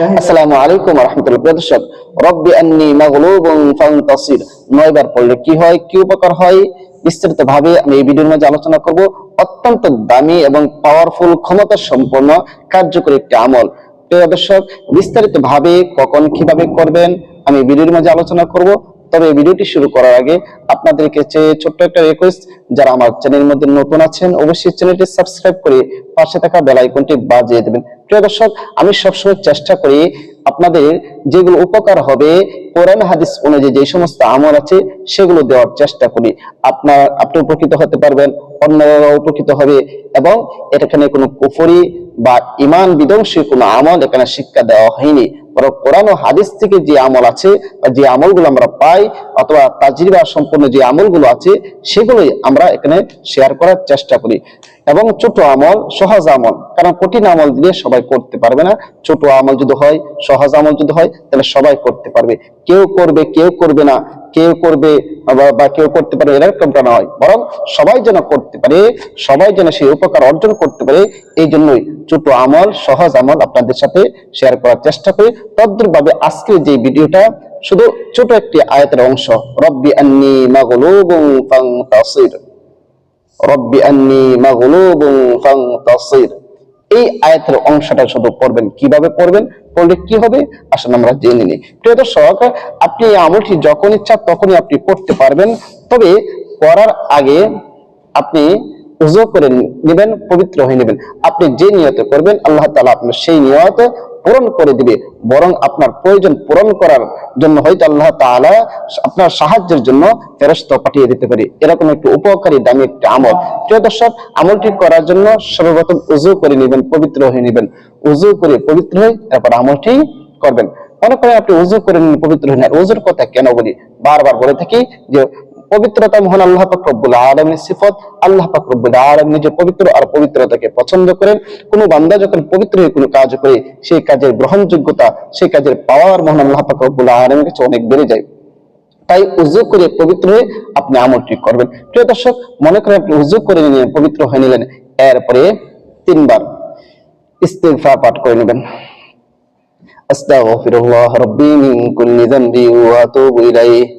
আসসালামু আলাইকুম রব্বি আন্নি মাগলুবুন নয়বার পড়লে কি হয়, কি উপকার হয়? বিস্তারিত ভাবে আমি এই ভিডিওর মধ্যে আলোচনা করব। অত্যন্ত দামি এবং পাওয়ারফুল ক্ষমতা সম্পন্ন কার্যকরী একটি আমল। প্রিয় দর্শক বিস্তারিত ভাবে কখন কীভাবে করবেন, আমি ভিডিওর মাঝে আলোচনা করব। তবে এই ভিডিওটি শুরু করার আগে আপনাদেরকে চেয়ে ছোট্ট একটা রিকোয়েস্ট যারা আমার চ্যানেলের মধ্যে নতুন আছেন, অবশ্যই চ্যানেলটি সাবস্ক্রাইব করে পাশে থাকা বেল আইকনটি বাজিয়ে দেবেন। প্রিয় দর্শক, আমি সবসময় চেষ্টা করি আপনাদের যেগুলো উপকার হবে, কোরআন, হাদিস অনুযায়ী যে সমস্ত আমল আছে, সেগুলো দেওয়ার চেষ্টা করি। আপনার, আপনি উপকৃত হতে পারবেন অন্যরা উপকৃত হবে, এবং এখানে কোনো কুফরি বা ইমান বিধ্বংসী কোনো আমল এখানে শিক্ষা দেওয়া হয়নি। কোরআন ও হাদিস থেকে যে আমল আছে বা যে আমলগুলো আমরা পাই অথবা তাজরিবা সম্পূর্ণ যে আমলগুলো আছে, সেগুলোই আমরা এখানে শেয়ার করার চেষ্টা করি। এবং ছোট আমল, সহজ আমল। কারণ কঠিন আমল দিয়ে সবাই করতে পারবে না। ছোট আমল যদি হয়, সহজ আমল যদি হয়, তাহলে সবাই করতে পারবে। কেউ করবে কেউ করবে না। কেউ করবে বা- কেউ করতে পারে এরকমটা নয়। বরং সবাই যেন করতে পারে, সবাই যেন সেই উপকার অর্জন করতে পারে, এই জন্যই ছোট আমল, সহজ আমল আপনাদের সাথে শেয়ার করার চেষ্টা করি। তদ্রুপ ভাবে আজকের যে ভিডিওটা, শুধু ছোট একটি আয়াতের অংশ, রব্বি আন্নি মাগলুবুন রব্বি আন্নি মাগলুবুন এই আয়াতের অংশটা শুধু পড়বেন। কীভাবে পড়বেন? পড়লে কি হবে? আসলে আমরা জেনে নিই। প্রিয় দর্শক, আপনি এই আমলটি যখন ইচ্ছা তখনই আপনি পড়তে পারবেন। তবে করার আগে আপনি উজু করে নেবেন, পবিত্র হয়ে নেবেন। আপনি যে নিয়তে করবেন, আল্লাহ তাআলা আপনার সেই নিয়ত পূরণ করে দিবে, বরং আপনার প্রয়োজন পূরণ করার জন্য হয়তো আল্লাহ তাআলা আপনার সাহায্যের জন্য ফেরস্ত পাঠিয়ে দিতে পারে। এরকম একটি উপকারী, দামি একটি আমল। প্রিয় দর্শক, আমলটি করার জন্য সর্বপ্রথম উজু করে নেবেন, পবিত্র হয়ে নেবেন। উজু করে পবিত্র হয়ে তারপর আমলটি করবেন। মনে করেন আপনি উজু করে নিন, পবিত্র হয়ে নেন। উজুর কথা কেন বলি? বারবার বলে থাকি যে পবিত্রতা মহান আল্লাহ পাক রব্বুল আলামিনের সিফত আল্লাহ পাক রব্বুল আলামিন নিজে পবিত্র আর পবিত্রতাকে পছন্দ করেন কোনো বান্দা যখন পবিত্র হয়ে কোনো কাজ করে সেই কাজের গ্রহণযোগ্যতা সেই কাজের পাওয়ার মহান আল্লাহ পাক রব্বুল আলামিনের কাছে অনেক বেড়ে যায় তাই উজু করে পবিত্র হয়ে আপনি আমলটি করবেন প্রিয় দর্শক মনে করেন আপনি উজু করে নিলেন পবিত্র হয়ে নিলেন এরপরে তিনবার ইস্তেগফার পাঠ করে নেবেন أستغفر الله ربي من كل ذنب وأتوب إليه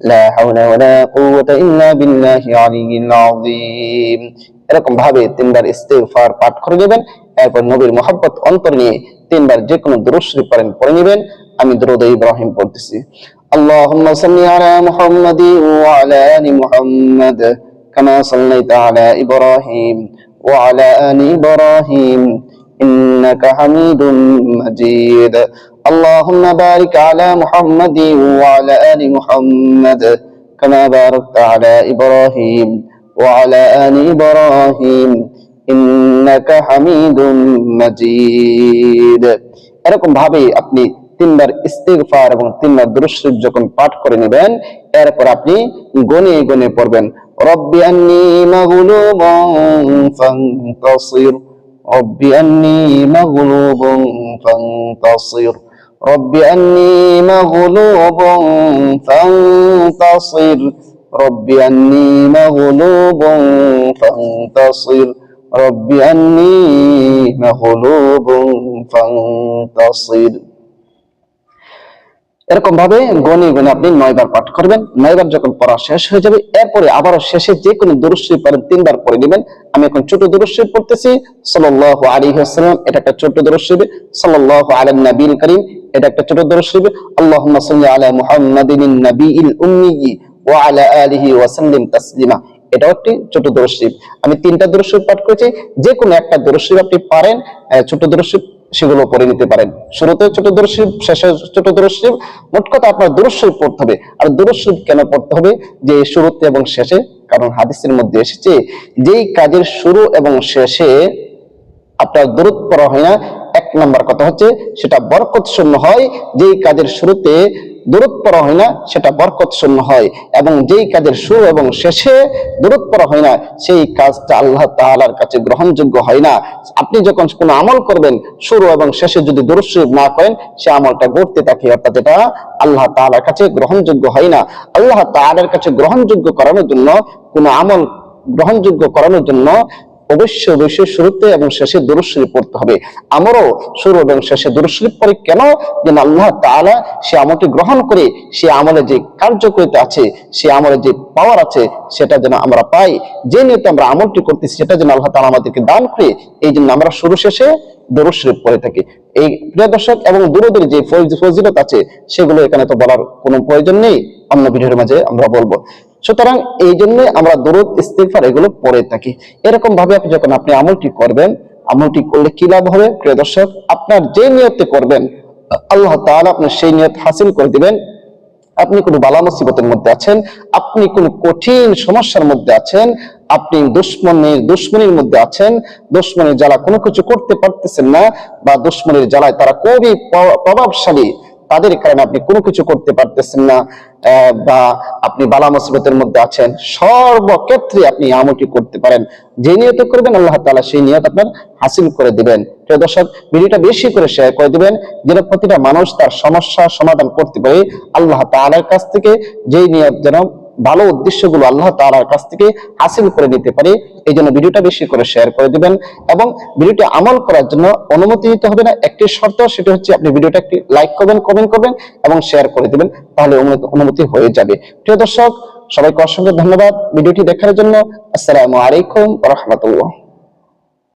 লা হাওলা ওয়ালা কুওয়াতা ইল্লা বিল্লাহি আলিয়্যিল আযীম এরকম ভাবে তিনবার ইস্তিগফার পাঠ করে যাবেন এরপর নবীর মহব্বত অন্তর নিয়ে তিনবার যে কোনো দরুদ শরীফ পড়ে নেবেন। আমি দরুদ ইব্রাহিম পড়তেছি। اللهم صل على محمد وعلى ال محمد كما صليت على ابراهيم وعلى ال ابراهيم انك حميد مجيد اللهم بارك على محمد وعلى ال محمد كما باركت على ابراهيم وعلى ال ابراهيم انك حميد مجيد এরকম ভাবে আপনি তিনবার ইস্তেগফার এবং তিনবার দুরূদ শরীফ যখন পাঠ করে নেবেন এরপর আপনি গনে গনে পড়বেন রব্বি আন্নি মাগলুবুন ফান্তাসির রব্বি আন্নি মাগলুবুন ফান্তাসির রব্বি আন্নি মাগলুবুন ফান্তাসির। রব্বি আন্নি মাগলুবুন ফান্তাসির। রব্বি আন্নি মাগলুবুন ফান্তাসির। এরকম ভাবে গনে গনে আপনি নয়বার পাঠ করবেন। নয়বার যখন পড়া শেষ হয়ে যাবে, এরপরে আবারও শেষে যে কোনো দুরুশ্বরী পড়েন তিনবার পড়ে নেবেন। আমি এখন ছোট দুরুশ্বরী পড়তেছি। সাল্লাল্লাহু আলাইহি ওয়াসাল্লাম, এটা একটা ছোট দুরুশ্বরী। সাল্লাল্লাহু আলাইহি নবীল করিম এটা একটা ছোট দুরুশ্বরী আল্লাহুম্মা সাল্লি আলা মুহাম্মাদিন নবীল উম্মি ওয়া আলা আলিহি ওয়া সাল্লিম তাসলিমা। এটাও একটি ছোট দরশিব আমি তিনটা দরশিব পাঠ করেছি। যে কোনো একটা দরশিব আপনি পারেন ছোট দরশিব সেগুলো পড়ে নিতে পারেন। শুরুতে ছোট দরশিব শেষে ছোট দরশিব মোট কথা আপনার দরশিব পড়তে হবে। আর দরশিব কেন পড়তে হবে? যে শুরুতে এবং শেষে, কারণ হাদিসের মধ্যে এসেছে, যেই কাজের শুরু এবং শেষে আপনার দূরত পড়া হয় না এক নম্বর কথা হচ্ছে, সেটা বরকত শূন্য হয়, যেই কাজের শুরুতে দূরত পড়া হয় না, সেটা বরকত শূন্য হয়। এবং যেই কাজের শুরু এবং শেষে দূরত পড়া হয় না, সেই কাজটা আল্লাহ তাআলার কাছে গ্রহণযোগ্য হয় না। আপনি যখন কোনো আমল করবেন, শুরু এবং শেষে যদি দূরত না করেন, সে আমলটা গড়তে থাকে, অর্থাৎ এটা আল্লাহ তাআলার কাছে গ্রহণযোগ্য হয় না। আল্লাহ তাআলার কাছে গ্রহণযোগ্য করানোর জন্য, কোনো আমল গ্রহণযোগ্য করানোর জন্য অবশ্যই অবশ্যই শুরুতে এবং শেষে দরুদ শরীফ পড়তে হবে। আমারও শুরু এবং শেষে দরুদ শরীফ পড়ে কেন? যেন আল্লাহ তাআলা সে আমলটি গ্রহণ করে, সে আমলে যে কার্যকরিতা আছে, সে আমলে যে পাওয়ার আছে, সেটা যেন আমরা পাই। যে নিয়তে আমরা আমলটি করতেছি, সেটা যেন আল্লাহ তাআলা আমাদেরকে দান করে, এই জন্য আমরা শুরু শেষে দরুদ শরীফ পড়ে থাকি। এই প্রিয় দর্শক, এবং দূরদের যে ফজিলত আছে, সেগুলো এখানে তো বলার কোনো প্রয়োজন নেই। অন্য ভিডিওর মাঝে আমরা বলব। সুতরাং এই জন্য আমরা দরুদ, ইস্তিগফার এগুলো পড়ে থাকি। এরকম ভাবে আপনি যখন আপনি আমলটি করবেন, আমলটি করলে কি লাভ হবে? প্রিয় দর্শক, আপনার যে নিয়তে করবেন, আল্লাহ তাআলা আপনার সেই নিয়ত হাসিল করে দিবেন। আপনি কোনো বালা মুসিবতের মধ্যে আছেন, আপনি কোনো কঠিন সমস্যার মধ্যে আছেন, আপনি দুশ্মনের দুশ্মনির মধ্যে আছেন, দুশ্মনের জ্বালা কোনো কিছু করতে পারতেছেন না, বা দুশ্মনের জ্বালায় তারা প্র- প্রভাবশালী। তাদের কারণে আপনি কোনো কিছু করতে পারতেছেন না বা আপনি বালা মুসিবতের মধ্যে আছেন। সর্বক্ষেত্রে আপনি আমলটি করতে পারেন। যে নিয়ত করবেন, আল্লাহ তালা সেই নিয়ত আপনার হাসিল করে দিবেন। প্রিয় দর্শক, ভিডিওটা বেশি করে শেয়ার করে দিবেন, যেন প্রতিটা মানুষ তার সমস্যা সমাধান করতে পারে। আল্লাহ তালার কাছ থেকে যেই নিয়ত যেন ভালো উদ্দেশ্যগুলো আল্লাহ তার কাছ থেকে হাসিল করে নিতে পারে এই জন্য ভিডিওটা বেশি করে শেয়ার করে দিবেন এবং ভিডিওটি আমল করার জন্য অনুমতি দিতে হবে না। একটি শর্ত, সেটা হচ্ছে আপনি ভিডিওটা একটি লাইক করবেন কমেন্ট করবেন এবং শেয়ার করে দিবেন, তাহলে অনুমতি- অনুমতি হয়ে যাবে। প্রিয় দর্শক, সবাইকে অসংখ্য ধন্যবাদ ভিডিওটি দেখার জন্য। আসসালামু আলাইকুম রহমতুল্লাহ।